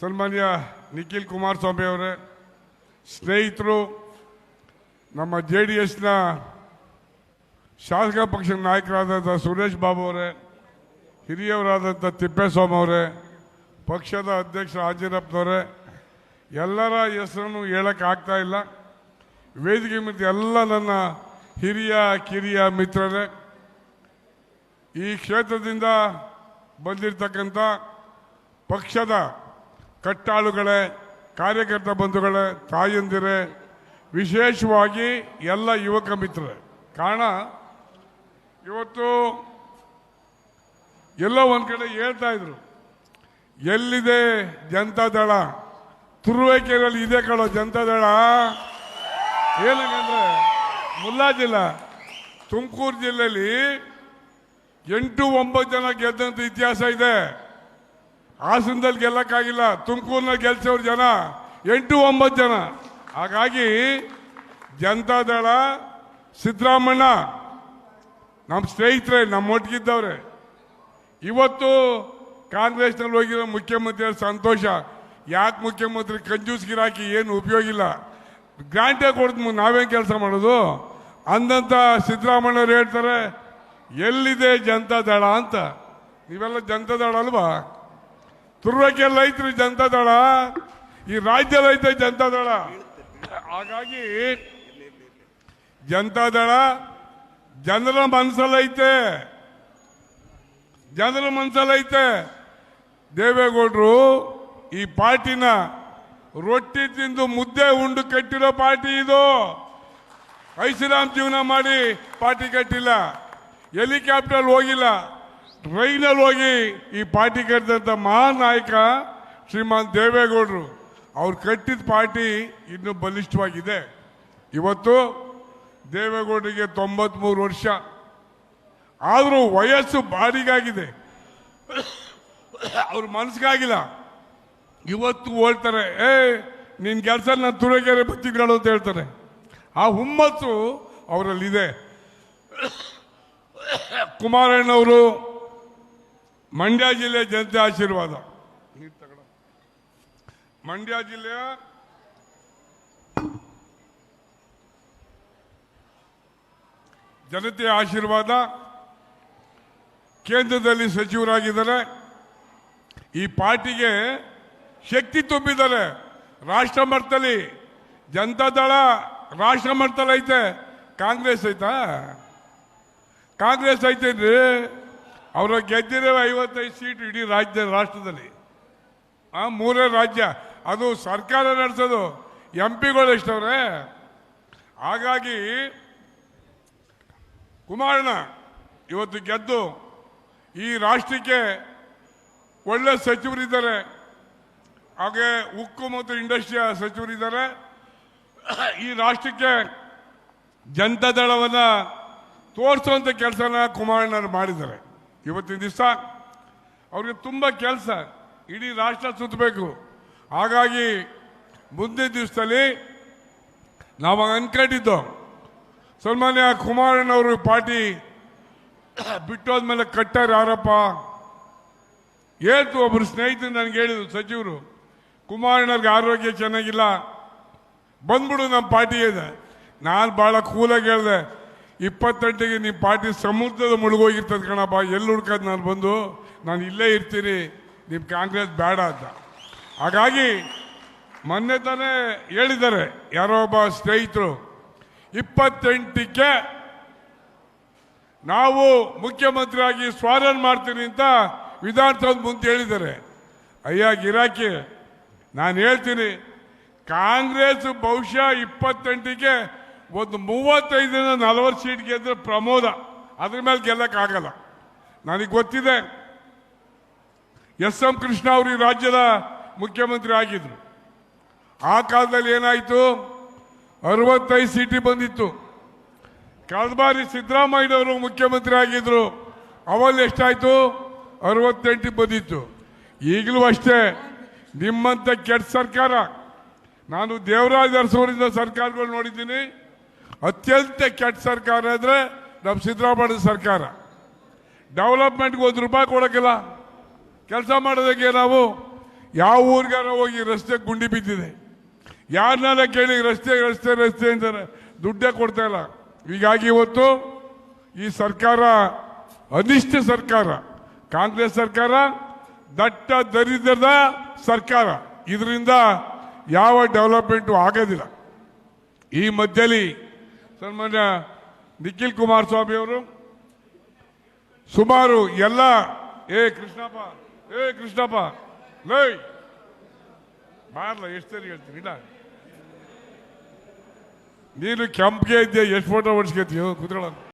ಸನ್ಮಾನ್ಯ ನಿಖಿಲ್ ಕುಮಾರಸ್ವಾಮಿ ಅವರೇ, ಸ್ನೇಹಿತರು, ನಮ್ಮ ಜೆ ಡಿ ಎಸ್ನ ಶಾಸಕ ಪಕ್ಷದ ನಾಯಕರಾದಂಥ ಸುರೇಶ್ ಬಾಬು ಅವರೇ, ಹಿರಿಯವರಾದಂಥ ತಿಪ್ಪೇಸ್ವಾಮಿ ಅವರೇ, ಪಕ್ಷದ ಅಧ್ಯಕ್ಷ ಆಂಜನಪ್ಪನವರೇ ಎಲ್ಲರ ಹೆಸರನ್ನು ಹೇಳಕ್ಕೆ ಆಗ್ತಾ ಇಲ್ಲ. ವೇದಿಕೆ ಮಿತ್ರ ಎಲ್ಲ ನನ್ನ ಹಿರಿಯ, ಕಿರಿಯ ಮಿತ್ರರೇ, ಈ ಕ್ಷೇತ್ರದಿಂದ ಬಂದಿರತಕ್ಕಂಥ ಪಕ್ಷದ ಕಟ್ಟಾಳುಗಳೇ, ಕಾರ್ಯಕರ್ತ ಬಂಧುಗಳೇ, ತಾಯಂದಿರೇ, ವಿಶೇಷವಾಗಿ ಎಲ್ಲ ಯುವಕ ಮಿತ್ರರೇ. ಕಾರಣ, ಇವತ್ತು ಎಲ್ಲೋ ಒಂದು ಕಡೆ ಹೇಳ್ತಾ ಇದ್ರು, ಎಲ್ಲಿದೆ ಜನತಾದಳ ತುರುವೇಕೆರೆಯಲ್ಲಿ ಇದೆ ಕಣೋ ಜನತಾದಳ ಏನಂದ್ರೆ ಮುಲ್ಲಾ ಜಿಲ್ಲಾ ತುಮಕೂರು ಜಿಲ್ಲೆಯಲ್ಲಿ ಎಂಟು ಒಂಬತ್ತು ಜನ ಗೆದ್ದಂಥ ಇತಿಹಾಸ ಇದೆ. ಹಾಸನದಲ್ಲಿ ಗೆಲ್ಲಕ್ಕಾಗಿಲ್ಲ, ತುಮಕೂರಿನಲ್ಲಿ ಗೆಲ್ಸೋರು ಜನ, ಎಂಟು ಒಂಬತ್ತು ಜನ. ಹಾಗಾಗಿ ಜನತಾದಳ ಸಿದ್ದರಾಮಣ್ಣ ನಮ್ಮ ಸ್ನೇಹಿತರೆ ನಮ್ಮ ಒಟ್ಟಿಗಿದ್ದವ್ರೆ ಇವತ್ತು ಕಾಂಗ್ರೆಸ್ನಲ್ಲಿ ಹೋಗಿರೋ ಮುಖ್ಯಮಂತ್ರಿ ಸಂತೋಷ. ಯಾಕೆ ಮುಖ್ಯಮಂತ್ರಿ ಕಂಜೂಸ್ ಗಿರಾಕಿ ಏನು ಉಪಯೋಗ ಇಲ್ಲ? ಗ್ರಾಂಟೇ ಮುಂದೆ ನಾವೇನು ಕೆಲಸ ಮಾಡೋದು? ಅಂದಂತ ಸಿದ್ದರಾಮಣ್ಣವ್ರು ಹೇಳ್ತಾರೆ, ಎಲ್ಲಿದೆ ಜನತಾ ದಳ ಅಂತ. ನೀವೆಲ್ಲ ಜನತಾ ದಳ ಅಲ್ವಾ? ತುರ್ವಕ್ಕೆಲ್ಲ ಐತ್ರಿ ಜನತಾ ದಳ ಈ ರಾಜ್ಯದಲ್ಲಿ ಐತೆ ಜನತಾ ದಳ ಹಾಗಾಗಿ ಜನತಾ ದಳ ಜನರ ಮನಸ್ಸಲ್ಲೈತೆ. ಜನರ ಮನಸ್ಸಲ್ಲೈತೆ. ದೇವೇಗೌಡರು ಈ ಪಾರ್ಟಿನ ರೊಟ್ಟಿ ತಿಂದು ಮುದ್ದೆ ಉಂಡು ಕಟ್ಟಿರೋ ಪಾರ್ಟಿ ಇದು. ಐಸಿರಾಮ್ ಜೀವನ ಮಾಡಿ ಪಾರ್ಟಿ ಕಟ್ಟಿಲ್ಲ. ಹೆಲಿಕಾಪ್ಟರ್ ಹೋಗಿಲ್ಲ. ಟ್ರೈನಲ್ಲಿ ಹೋಗಿ ಈ ಪಾರ್ಟಿ ಕಟ್ಟಿದಂಥ ಮಹಾನಾಯಕ ನಾಯಕ ಶ್ರೀಮಾನ್ ದೇವೇಗೌಡರು, ಅವ್ರು ಕಟ್ಟಿದ ಪಾರ್ಟಿ ಇನ್ನೂ ಬಲಿಷ್ಠವಾಗಿದೆ. ಇವತ್ತು ದೇವೇಗೌಡರಿಗೆ ತೊಂಬತ್ಮೂರು ವರ್ಷ. ಆದರೂ ವಯಸ್ಸು ಬಾರಿಗಾಗಿದೆ. ಅವ್ರ ಮನಸ್ಸಿಗಾಗಿಲ್ಲ. ಇವತ್ತು ಹೇಳ್ತಾರೆ, ಏ ನಿನ್ನ ಕೆಲಸ ನಾನು ತುಳಗೆರೆ ಬತ್ತಿಗಳು ಅಂತ ಹೇಳ್ತಾರೆ. ಆ ಹುಮ್ಮಸ್ಸು ಅವರಲ್ಲಿದೆ. ಕುಮಾರಣ್ಣವರು ಮಂಡ್ಯ ಜಿಲ್ಲೆ ಜನತೆ ಆಶೀರ್ವಾದ. ಮಂಡ್ಯ ಜಿಲ್ಲೆಯ ಜನತೆಯ ಆಶೀರ್ವಾದ. ಕೇಂದ್ರದಲ್ಲಿ ಸಚಿವರಾಗಿದ್ದಾರೆ. ಈ ಪಾರ್ಟಿಗೆ ಶಕ್ತಿ ತುಂಬಿದ್ದಾರೆ. ರಾಷ್ಟ್ರ ಮಟ್ಟದಲ್ಲಿ ಜನತಾದಳ ರಾಷ್ಟ್ರ ಮಟ್ಟದಲ್ಲಿ ಐತೆ ಕಾಂಗ್ರೆಸ್ ಐತಾ? ಕಾಂಗ್ರೆಸ್ ಐತೇನ್ರಿ? ಅವರ ಗೆದ್ದಿರೋ ಐವತ್ತೈದು ಸೀಟ್ ಇಡೀ ರಾಜ್ಯ, ರಾಷ್ಟ್ರದಲ್ಲಿ. ಆ ಮೂರೇ ರಾಜ್ಯ, ಅದು ಸರ್ಕಾರ ನಡೆಸೋದು, ಎಂ ಪಿಗಳು ಎಷ್ಟವ್ರೆ ಹಾಗಾಗಿ ಕುಮಾರಣ್ಣ ಇವತ್ತು ಗೆದ್ದು ಈ ರಾಷ್ಟ್ರಕ್ಕೆ ಒಳ್ಳೆ ಸಚಿವರಿದ್ದಾರೆ. ಹಾಗೆ ಉಕ್ಕು ಮತ್ತು ಇಂಡಸ್ಟ್ರಿಯ ಸಚಿವರಿದ್ದಾರೆ. ಈ ರಾಷ್ಟ್ರಕ್ಕೆ ಜನತಾದಳವನ್ನು ತೋರಿಸುವಂಥ ಕೆಲಸನ ಕುಮಾರಣ್ಣರು ಮಾಡಿದ್ದಾರೆ. ಇವತ್ತಿನ ದಿವಸ ಅವ್ರಿಗೆ ತುಂಬ ಕೆಲಸ. ಇಡೀ ರಾಷ್ಟ್ರ ಸುತ್ತಬೇಕು. ಹಾಗಾಗಿ ಮುಂದಿನ ದಿವಸದಲ್ಲಿ ನಾವು ಅನ್ಕೊಂಡಿದ್ದು, ಸನ್ಮಾನ್ಯ ಕುಮಾರಣ್ಣವರು ಪಾರ್ಟಿ ಬಿಟ್ಟೋದ್ಮೇಲೆ ಕಟ್ಟಾರ ಯಾರಪ್ಪ? ಹೇಳ್ತು ಒಬ್ಬರು ಸ್ನೇಹಿತರು ನನಗೆ ಹೇಳಿದ್ರು ಸಚಿವರು ಕುಮಾರಣ್ಣವ್ರಿಗೆ ಆರೋಗ್ಯ ಚೆನ್ನಾಗಿಲ್ಲ, ಬಂದ್ಬಿಡು ನಮ್ಮ ಪಾರ್ಟಿ ಇದೆ. ನಾನು ಭಾಳ ಕೂಲಾಗಿ ಹೇಳಿದೆ ಇಪ್ಪತ್ತೆಂಟಿಗೆ ನಿಮ್ಮ ಪಾರ್ಟಿ ಸಮುದ್ರದ ಮುಳುಗೋಗಿರ್ತದೆ ಕಣಪ್ಪ. ಎಲ್ಲಿ ಹುಡ್ಕೋದು ನಾನು ಬಂದು? ನಾನು ಇಲ್ಲೇ ಇರ್ತೀನಿ. ನಿಮ್ಮ ಕಾಂಗ್ರೆಸ್ ಬೇಡ ಅಂತ. ಹಾಗಾಗಿ ಮೊನ್ನೆ ತಾನೇ ಹೇಳಿದ್ದಾರೆ ಯಾರೋ ಒಬ್ಬ ಸ್ನೇಹಿತರು ಇಪ್ಪತ್ತೆಂಟಕ್ಕೆ ನಾವು ಮುಖ್ಯಮಂತ್ರಿಯಾಗಿ ಸ್ವಾಗತ ಮಾಡ್ತೀನಿ ಅಂತ ವಿಧಾನಸೌಧ ಮುಂದೆ ಹೇಳಿದ್ದಾರೆ. ಅಯ್ಯ, ಗಿರಾಕಿ, ನಾನು ಹೇಳ್ತೀನಿ, ಕಾಂಗ್ರೆಸ್ ಬಹುಶಃ ಇಪ್ಪತ್ತೆಂಟಿಗೆ ಒಂದು ಮೂವತ್ತೈದರಿಂದ ನಲವತ್ತು ಸೀಟ್ ಗೆದ್ರೆ ಪ್ರಮೋದ. ಅದ್ರ ಮೇಲೆ ಗೆಲ್ಲಕ್ಕಾಗಲ್ಲ ನನಗೆ ಗೊತ್ತಿದೆ, ಎಸ್ ಎಂ ಕೃಷ್ಣ ಅವರು ಈ ರಾಜ್ಯದ ಮುಖ್ಯಮಂತ್ರಿ ಆಗಿದ್ರು. ಆ ಕಾಲದಲ್ಲಿ ಏನಾಯಿತು? ಅರವತ್ತೈದು ಸೀಟಿ ಬಂದಿತ್ತು. ಕಳೆದ ಬಾರಿ ಸಿದ್ದರಾಮಯ್ಯನವರು ಮುಖ್ಯಮಂತ್ರಿ ಆಗಿದ್ರು. ಅವಲ್ಲಿ ಎಷ್ಟಾಯಿತು? ಅರವತ್ತೆಂಟು ಬಂದಿತ್ತು. ಈಗಲೂ ಅಷ್ಟೇ, ನಿಮ್ಮಂತ ಕೆಟ್ಟ ಸರ್ಕಾರ. ನಾನು ದೇವರಾಜ ಅರಸವರಿಂದ ಸರ್ಕಾರಗಳು ನೋಡಿದ್ದೀನಿ. ಅತ್ಯಂತ ಕೆಟ್ಟ ಸರ್ಕಾರ ಅಂದರೆ ನಮ್ಮ ಸಿದ್ದರಾಮಯ್ಯ ಸರ್ಕಾರ. ಡೆವಲಪ್ಮೆಂಟ್ಗೆ ಒಂದು ರೂಪಾಯಿ ಕೊಡೋಕ್ಕಿಲ್ಲ. ಕೆಲಸ ಮಾಡೋದಕ್ಕೆ ನಾವು ಯಾವ ಊರಿಗಾರ ಹೋಗಿ ರಸ್ತೆ ಗುಂಡಿ ಬಿದ್ದಿದೆ. ಯಾರನ್ನೆಲ್ಲ ಕೇಳಿ ರಸ್ತೆ ರಸ್ತೆ ರಸ್ತೆ ಅಂತಾರೆ, ದುಡ್ಡೇ ಕೊಡ್ತಾ ಇಲ್ಲ. ಹೀಗಾಗಿ ಇವತ್ತು ಈ ಸರ್ಕಾರ ಅನಿಷ್ಟ ಸರ್ಕಾರ. ಕಾಂಗ್ರೆಸ್ ಸರ್ಕಾರ, ದಟ್ಟ ದರಿದ್ರದ ಸರ್ಕಾರ. ಇದರಿಂದ ಯಾವ ಡೆವಲಪ್ಮೆಂಟು ಆಗೋದಿಲ್ಲ. ಈ ಮಧ್ಯದಲ್ಲಿ ಸನ್ಮಾನ್ಯ ನಿಖಿಲ್ ಕುಮಾರಸ್ವಾಮಿ ಅವರು ಸುಮಾರು ಎಲ್ಲ, ಏ ಕೃಷ್ಣಪ್ಪ ಏ ಕೃಷ್ಣಪ್ಪ, ಲೈ. ಮಾರ್ಲ, ಎಷ್ಟು ಸರಿ ಹೇಳ್ತೀನಿ, ಇಲ್ಲ. ನೀನು ಕೆಂಪ್ಗೆ ಇದ್ದೆ, ಎಷ್ಟು ಫೋಟೋ ಹೊಡ್ಸ್ಕೊತೀಯೋ ಕುತ್ಕೊಳ್ಳೋದು